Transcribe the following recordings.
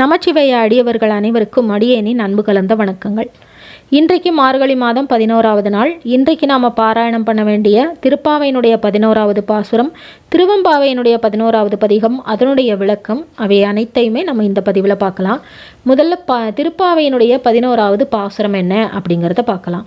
நமச்சிவைய அடியவர்கள் அனைவருக்கும் அடியேனின் அன்பு கலந்த வணக்கங்கள். இன்றைக்கு மார்கழி மாதம் பதினோராவது நாள். இன்றைக்கு நாம் பாராயணம் பண்ண வேண்டிய திருப்பாவையினுடைய பதினோராவது பாசுரம் திருவம்பாவையினுடைய பதினோராவது பதிகம் அதனுடைய விளக்கம் அவை அனைத்தையுமே நம்ம இந்த பதிவில் பார்க்கலாம். முதல்ல பா திருப்பாவையினுடைய பதினோராவது பாசுரம் என்ன அப்படிங்கிறத பார்க்கலாம்.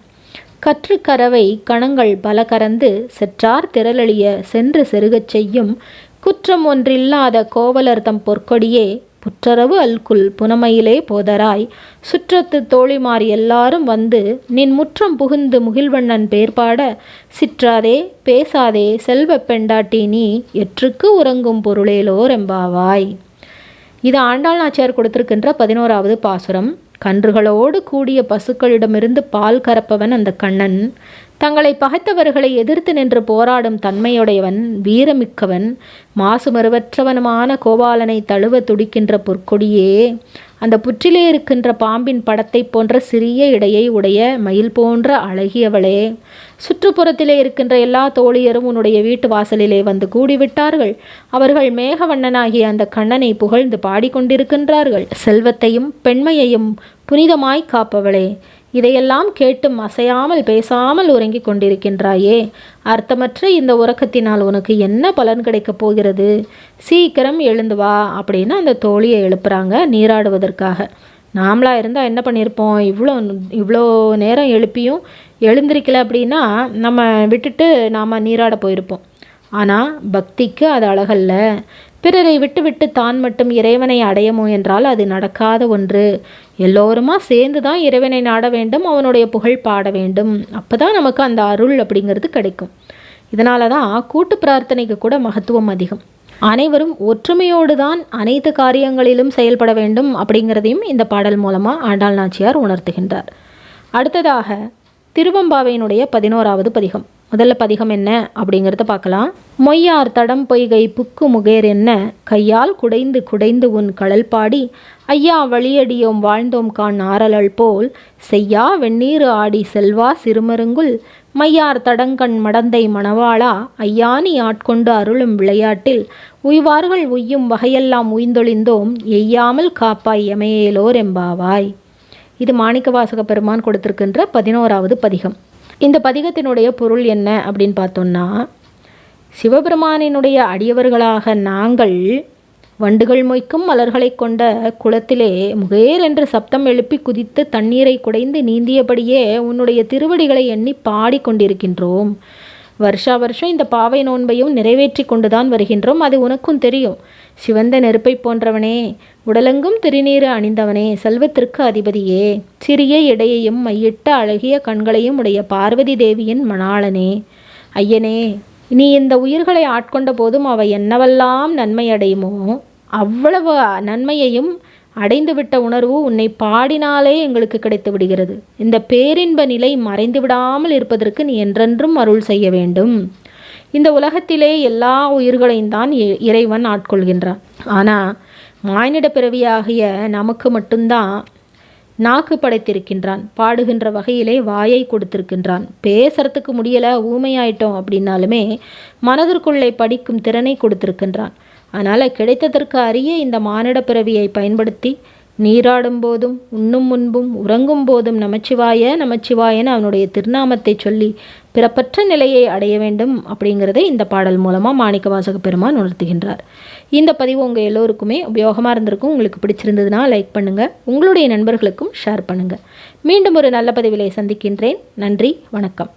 கற்றுக்கறவை கணங்கள் பல கறந்து செற்றார் திரளழிய சென்று செருகச் செய்யும் குற்றம் ஒன்றில்லாத கோவலர்தம் பொற்கொடியே புற்றரவு அல்குல் புனமையிலே போதராய். சுற்றத்து தோழிமார் எல்லாரும் வந்து நின் முற்றம் புகுந்து முகில்வண்ணன் பேர்பாட சிற்றாதே பேசாதே செல்வப் பெண்டாட்டி நீ எற்றுக்கு உறங்கும் பொருளேலோர் எம்பாவாய். இது ஆண்டாள் நாச்சியார் கொடுத்திருக்கின்ற பதினோராவது பாசுரம். கன்றுகளோடு கூடிய பசுக்களிடமிருந்து பால் கறப்பவன் அந்த கண்ணன். தங்களை பகைத்தவர்களை எதிர்த்து நின்று போராடும் தன்மையுடையவன் வீரமிக்கவன் மாசுமறுவற்றவனுமான கோபாலனை தழுவ துடிக்கின்ற பொற்கொடியே அந்த புற்றிலே இருக்கின்ற பாம்பின் படத்தை போன்ற சிறிய இடையை உடைய மயில் போன்ற அழகியவளே சுற்றுப்புறத்திலே இருக்கின்ற எல்லா தோழியரும் உன்னுடைய வீட்டு வாசலிலே வந்து கூடிவிட்டார்கள். அவர்கள் மேகவண்ணனாகிய அந்த கண்ணனை புகழ்ந்து பாடிக்கொண்டிருக்கின்றார்கள். செல்வத்தையும் பெண்மையையும் புனிதமாய் காப்பவளே இதையெல்லாம் கேட்டும் அசையாமல் பேசாமல் உறங்கிக் கொண்டிருக்கின்றாயே. அர்த்தமற்ற இந்த உறக்கத்தினால் உனக்கு என்ன பலன் கிடைக்கப் போகிறது? சீக்கிரம் எழுந்து வா அப்படின்னு அந்த தோழியை எழுப்புறாங்க நீராடுவதற்காக. நாமளாக இருந்தால் என்ன பண்ணியிருப்போம் இவ்வளோ இவ்வளோ நேரம் எழுப்பியும் எழுந்திருக்கல அப்படின்னா நம்ம விட்டுட்டு நாம் நீராட போயிருப்போம். ஆனால் பக்திக்கு அது அழகல்ல. பிறரை விட்டுவிட்டு தான் மட்டும் இறைவனை அடைய முயன்றால் அது நடக்காத ஒன்று. எல்லோருமா சேர்ந்து தான் இறைவனை நாட வேண்டும் அவனுடைய புகழ் பாட வேண்டும். அப்போ தான் நமக்கு அந்த அருள் அப்படிங்கிறது கிடைக்கும். இதனால தான் கூட்டு பிரார்த்தனைக்கு கூட மகத்துவம் அதிகம். அனைவரும் ஒற்றுமையோடு தான் அனைத்து காரியங்களிலும் செயல்பட வேண்டும் அப்படிங்கிறதையும் இந்த பாடல் மூலமாக ஆண்டாள் நாச்சியார் உணர்த்துகின்றார். அடுத்ததாக திருவம்பாவையினுடைய பதினோராவது பதிகம். முதல்ல பதிகம் என்ன அப்படிங்கிறத பார்க்கலாம். மொய்யார் தடம் பொய்கை புக்கு முகேர் என்ன? கையால் குடைந்து குடைந்து உன் கடல் பாடி ஐயா வழியடியோம் வாழ்ந்தோம் கான் ஆறலல் போல். செய்யா வெந்நீர் ஆடி செல்வா சிறுமருங்குல் மையார் தடங்கண் மடந்தை மணவாளா ஐயானி ஆட்கொண்டு அருளும் விளையாட்டில். உய்வார்கள் உய்யும் வகையெல்லாம் உய்ந்தொழிந்தோம் எய்யாமல் காப்பாய் எமையேலோர் எம்பாவாய். இது மாணிக்கவாசக பெருமான் கொடுத்திருக்கின்ற பதினோராவது பதிகம். இந்த பதிகத்தினுடைய பொருள் என்ன அப்படின்னு பார்த்தோம்னா சிவபெருமானினுடைய அடியவர்களாக நாங்கள் வண்டுகள் மொய்க்கும் மலர்களை கொண்ட குளத்திலே முகேர் என்று சப்தம் எழுப்பி குதித்து தண்ணீரை குடைந்து நீந்தியபடியே உன்னுடைய திருவடிகளை எண்ணி பாடிக்கொண்டிருக்கின்றோம். வருஷா வருஷம் இந்த பாவை நோன்பையும் நிறைவேற்றி கொண்டுதான் வருகின்றோம் அது உனக்கும் தெரியும். சிவந்த நெருப்பை போன்றவனே உடலெங்கும் திருநீறு அணிந்தவனே செல்வத்திற்கு அதிபதியே. சிறிய இடையையும் மையிட்ட அழகிய கண்களையும் உடைய பார்வதி தேவியின் மணாளனே. ஐயனே நீ இந்த உயிர்களை ஆட்கொண்ட போதும் அவை என்னவெல்லாம் நன்மை அடையுமோ அவ்வளவு நன்மையையும் அடைந்துவிட்ட உணர்வு உன்னை பாடினாலே எங்களுக்கு கிடைத்து விடுகிறது இந்த பேரின்ப நிலை மறைந்து விடாமல் இருப்பதற்கு நீ என்றென்றும் அருள் செய்ய வேண்டும். இந்த உலகத்திலே எல்லா உயிர்களையும் தான் இறைவன் ஆட்கொள்கின்றான். ஆனால் மானிட பிறவியாகிய நமக்கு மட்டும்தான் நாக்கு படைத்திருக்கின்றான். பாடுகின்ற வகையிலே வாயை கொடுத்திருக்கின்றான். பேசுறதுக்கு முடியலை ஊமையாயிட்டோம் அப்படின்னாலுமே மனதிற்குள்ளே படிக்கும் திறனை கொடுத்திருக்கின்றான். அதனால் கிடைத்ததற்கு அரிய இந்த மானிட பிறவியை பயன்படுத்தி நீராடும் போதும் உண்ணும் முன்பும் உறங்கும் போதும் நமச்சிவாய நமச்சிவாயன்னு அவனுடைய திருநாமத்தை சொல்லி பிறப்பற்ற நிலையை அடைய வேண்டும் அப்படிங்கிறத இந்த பாடல் மூலமாக மாணிக்க வாசக பெருமான் உணர்த்துகின்றார். இந்த பதிவு உங்கள் எல்லோருக்குமே உபயோகமாக இருந்திருக்கும். உங்களுக்கு பிடிச்சிருந்ததுன்னா லைக் பண்ணுங்கள் உங்களுடைய நண்பர்களுக்கும் ஷேர் பண்ணுங்கள் மீண்டும் ஒரு நல்ல பதிவிலை சந்திக்கின்றேன். நன்றி வணக்கம்.